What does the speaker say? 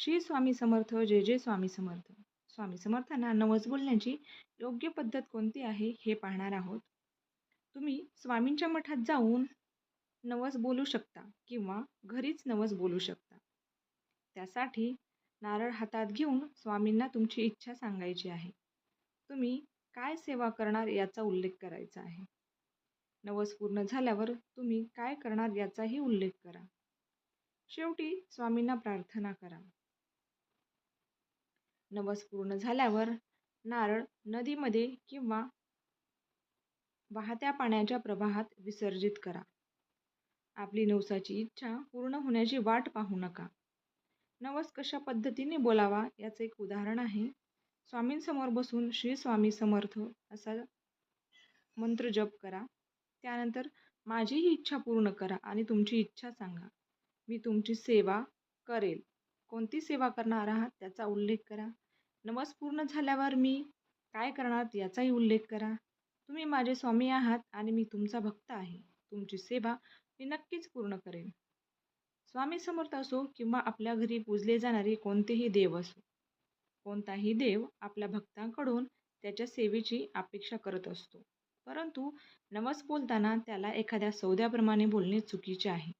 श्री स्वामी समर्थ जय जय स्वामी समर्थ. स्वामी समर्थांना नवस बोलण्याची योग्य पद्धत कोणती आहे हे पाहणार आहोत. तुम्ही स्वामींच्या मठात जाऊन नवस बोलू शकता किंवा घरीच नवस बोलू शकता. त्यासाठी नारळ हातात घेऊन स्वामींना तुमची इच्छा सांगायची आहे. तुम्ही काय सेवा करणार याचा उल्लेख करायचा आहे. नवस पूर्ण झाल्यावर तुम्ही काय करणार याचाही उल्लेख करा. शेवटी स्वामींना प्रार्थना करा. नवस पूर्ण झाल्यावर नारळ नदीमध्ये किंवा वाहत्या पाण्याच्या प्रवाहात विसर्जित करा. आपली नवसाची इच्छा पूर्ण होण्याची वाट पाहू नका. नवस कशा पद्धतीने बोलावा याचं एक उदाहरण आहे. स्वामींसमोर बसून श्री स्वामी समर्थ असा मंत्र जप करा. त्यानंतर माझी ही इच्छा पूर्ण करा आणि तुमची इच्छा सांगा. मी तुमची सेवा करेल. कोणती सेवा करणार आहात त्याचा उल्लेख करा. नवस पूर्ण झाल्यावर मी काय करणार याचाही उल्लेख करा. तुम्ही माझे स्वामी आहात आणि मी तुमचा भक्त आहे. तुमची सेवा मी नक्कीच पूर्ण करेन. स्वामी समर्थ असो किंवा आपल्या घरी पूजले जाणारे कोणतेही देव असो कोणताही देव आपल्या भक्तांकडून त्याच्या सेवेची अपेक्षा करत असतो. परंतु नवस बोलताना त्याला एखाद्या सौद्याप्रमाणे बोलणे चुकीचे आहे.